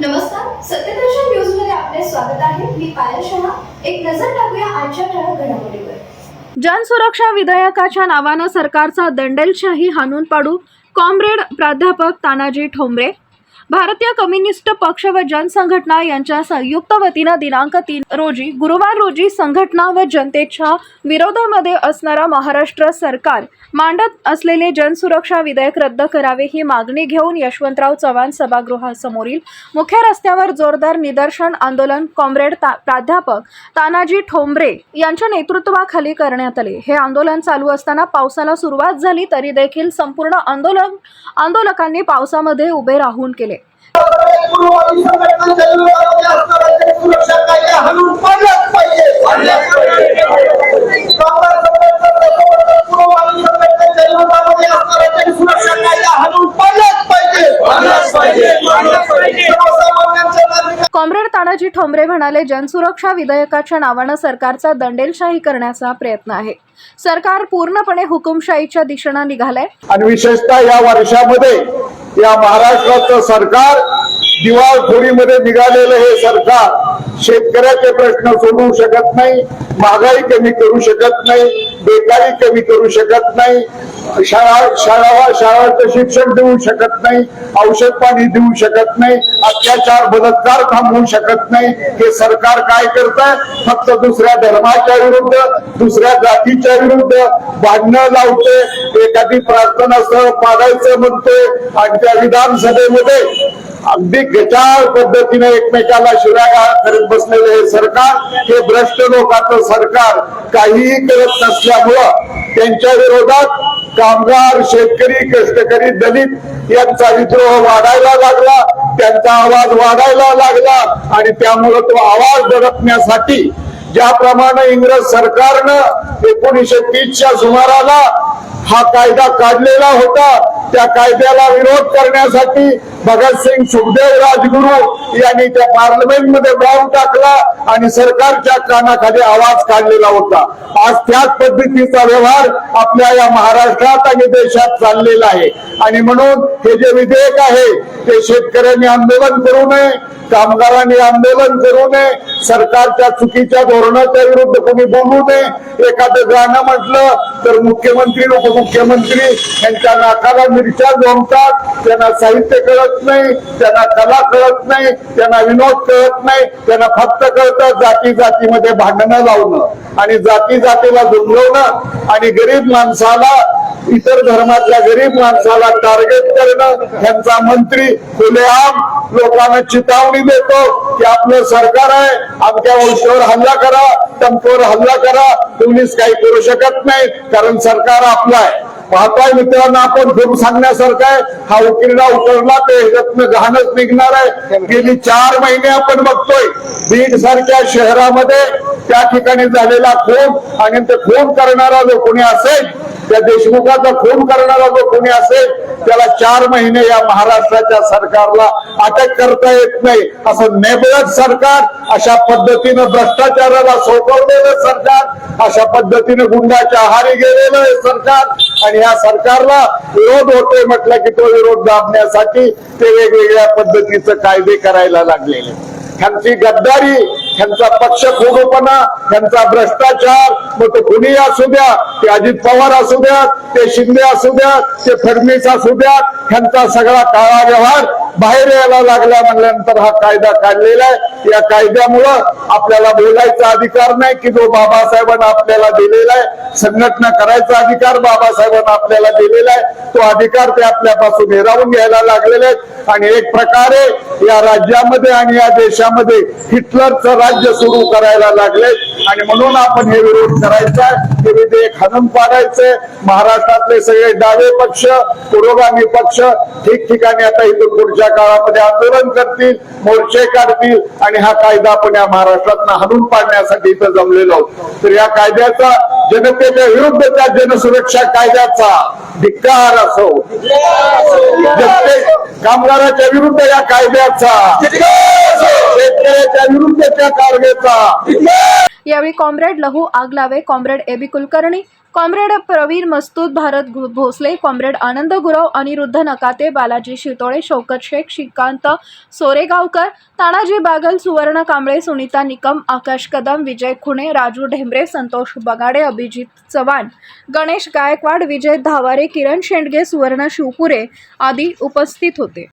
नमस्कार सत्यदर्शन न्यूजमध्ये आपले स्वागत आहे. मी पायल शहा. एक नजर टाकूया आजच्या ठळक घडामोडीवर. जनसुरक्षा विधेयकाच्या नावानं सरकारचा दंडेलशाही हाणून पाडू कॉम्रेड प्राध्यापक तानाजी ठोंबरे भारतीय कम्युनिस्ट पक्ष व जनसंघटना यांच्या संयुक्त वतीनं दिनांक तीन रोजी गुरुवार रोजी संघटना व जनतेच्या विरोधामध्ये असणारा महाराष्ट्र सरकार मांडत असलेले जनसुरक्षा विधेयक रद्द करावे ही मागणी घेऊन यशवंतराव चव्हाण सभागृहासमोरील मुख्य रस्त्यावर जोरदार निदर्शन आंदोलन कॉम्रेड ता प्राध्यापक तानाजी ठोंबरे यांच्या नेतृत्वाखाली करण्यात आले. हे आंदोलन चालू असताना पावसाला सुरुवात झाली तरी देखील संपूर्ण आंदोलन आंदोलकांनी पावसामध्ये उभे राहून केले. कॉम्रेड तानाजी ठोंबरे म्हणाले जनसुरक्षा विधेयकाच्या नावानं सरकारचा दंडेलशाही करण्याचा प्रयत्न आहे. सरकार पूर्णपणे हुकुमशाहीच्या दिशेनं निघालंय. आणि विशेषतः या वर्षामध्ये या महाराष्ट्राचं सरकार दिवाळखोरीमध्ये निघालेलं हे सरकार शेतकऱ्याचे प्रश्न सोडवू शकत नाही महागाई कमी करू शकत नाही बेकारी कमी करू शकत नाही शाळा शाळा शाळाचं शिक्षण देऊ शकत नाही औषध पाणी देऊ शकत नाही अत्याचार बलात्कार थांबवू शकत नाही. हे सरकार काय करत? फक्त दुसऱ्या धर्माच्या विरुद्ध दुसऱ्या जातीच्या विरुद्ध भांडणं लावते. एखादी प्रार्थना स्थळ पाडायचं म्हणते आणि त्या विधानसभेमध्ये अगदी गचाळ पद्धतीने एकमेकाला शिरागाळ करत बसलेले हे सरकार हे भ्रष्ट लोकांचं सरकार काहीही करत नसल्यामुळं त्यांच्या विरोधात कामगार शेतकरी कष्टकरी दलित यांचा विद्रोह वाढायला लागला त्यांचा आवाज वाढायला लागला आणि त्यामुळं तो आवाज दडपण्यासाठी ज्याप्रमाणे इंग्रज सरकारनं एकोणीशे तीसच्या सुमाराला हा कायदा काढलेला होता त्या कायद्याला विरोध करण्यासाठी भगतसिंग सुखदेव राजगुरू यांनी त्या पार्लमेंटमध्ये बॉम्ब टाकला आणि सरकारच्या कानाखाली आवाज काढलेला होता. आज त्याच पद्धतीचा व्यवहार आपल्या या महाराष्ट्रात आणि देशात चाललेला आहे. आणि म्हणून हे जे विधेयक आहे ते शेतकऱ्यांनी आंदोलन करू नये कामगारांनी आंदोलन करू नये सरकारच्या चुकीच्या धोरणाच्या विरुद्ध कोणी बोलू नये. एखादं गाणं म्हटलं तर मुख्यमंत्री उपमुख्यमंत्री यांच्या नाकाला मिरच्या जोमतात त्यांना साहित्य कळत नाही त्यांना कला कळत नाही त्यांना विनोद कळत नाही त्यांना फक्त कळतं जाती जातीमध्ये भांडणं लावणं आणि जाती जातीला दुमलवणं आणि गरीब माणसाला इतर धर्मातल्या गरीब माणसाला टार्गेट करणं. ह्यांचा मंत्री खुलेआम लोकांना चितावणी देतो की आपलं सरकार आहे आमच्या वंशावर हल्ला करा तमकोर हल्ला करा पोलीस काही करू शकत नाही कारण सरकार आपलं आहे. पाहताय मित्रांना आपण खूप सांगण्यासारखं आहे. हा उकिरडा उतरला ते रत्न घाणच निघणार आहे. गेली चार महिने आपण बघतोय. बीड सारख्या शहरामध्ये त्या ठिकाणी झालेला खून आणि ते खून करणारा जो कोणी असेल त्या देशमुखाचा खून करणारा जो कोणी असेल त्याला चार महिने या महाराष्ट्राच्या सरकारला अटक करता येत नाही. असं नेबळत सरकार अशा पद्धतीनं भ्रष्टाचाराला सोपवलेलं सरकार अशा पद्धतीने गुंडाच्या आहारी गेलेलं सरकार. आणि या सरकारला विरोध होतोय म्हटलं की तो विरोध दाबण्यासाठी ते वेगवेगळ्या पद्धतीचं कायदे करायला लागलेले. त्यांची गद्दारी ह्यांचा पक्ष खोडूपणा त्यांचा भ्रष्टाचार मग ते कुणी असू द्या ते अजित पवार असू द्या ते शिंदे असू द्या ते फडणवीस असू द्या ह्यांचा सगळा काळा व्यवहार बाहेर यायला लागला म्हणल्यानंतर हा कायदा काढलेला आहे. या कायद्यामुळं आपल्याला बोलायचा अधिकार नाही की जो बाबासाहेबांना आपल्याला दिलेला आहे. संघटना करायचा अधिकार बाबासाहेबांना आपल्याला दिलेला आहे. तो अधिकार ते आपल्यापासून हिरावून घ्यायला लागलेले आहेत. आणि एक प्रकारे या राज्यामध्ये आणि या देशामध्ये हिटलरचं राज्य सुरू करायला लागले आणि म्हणून आपण हे विरोध करायचा हे विधेयक हनन पाडायचंय. महाराष्ट्रातले सगळे डावे पक्ष पुरोगामी पक्ष ठिकठिकाणी आता इथून पुढच्या काळामध्ये आंदोलन करतील मोर्चे काढतील आणि हा कायदा आपण या महाराष्ट्रात हाणून पाडण्यासाठी इथं जमलेलो आहोत. तर या कायद्याचा जनतेच्या विरुद्ध त्या जनसुरक्षा कायद्याचा धिक्कार असो कामगाराच्या विरुद्ध या कायद्याचा शेतकऱ्याच्या विरुद्ध त्या कायद्याचा यावेळी comrade Lahu Agalawe comrade AB Kulkarni comrade Pravin Mastut Bharat Bhosale comrade Anand Gurav Aniruddha Nakate Balaji Shitole Shaukat Shaikh Shrikant Soregaonkar Tanaji Bagal Suvarna Kamble Sunita Nikam आकाश कदम विजय खुणे राजू ढेंबरे संतोष बगाडे अभिजित चव्हाण गणेश गायकवाड विजय धावारे किरण शेंडगे सुवर्ण शिवपुरे आदी उपस्थित होते.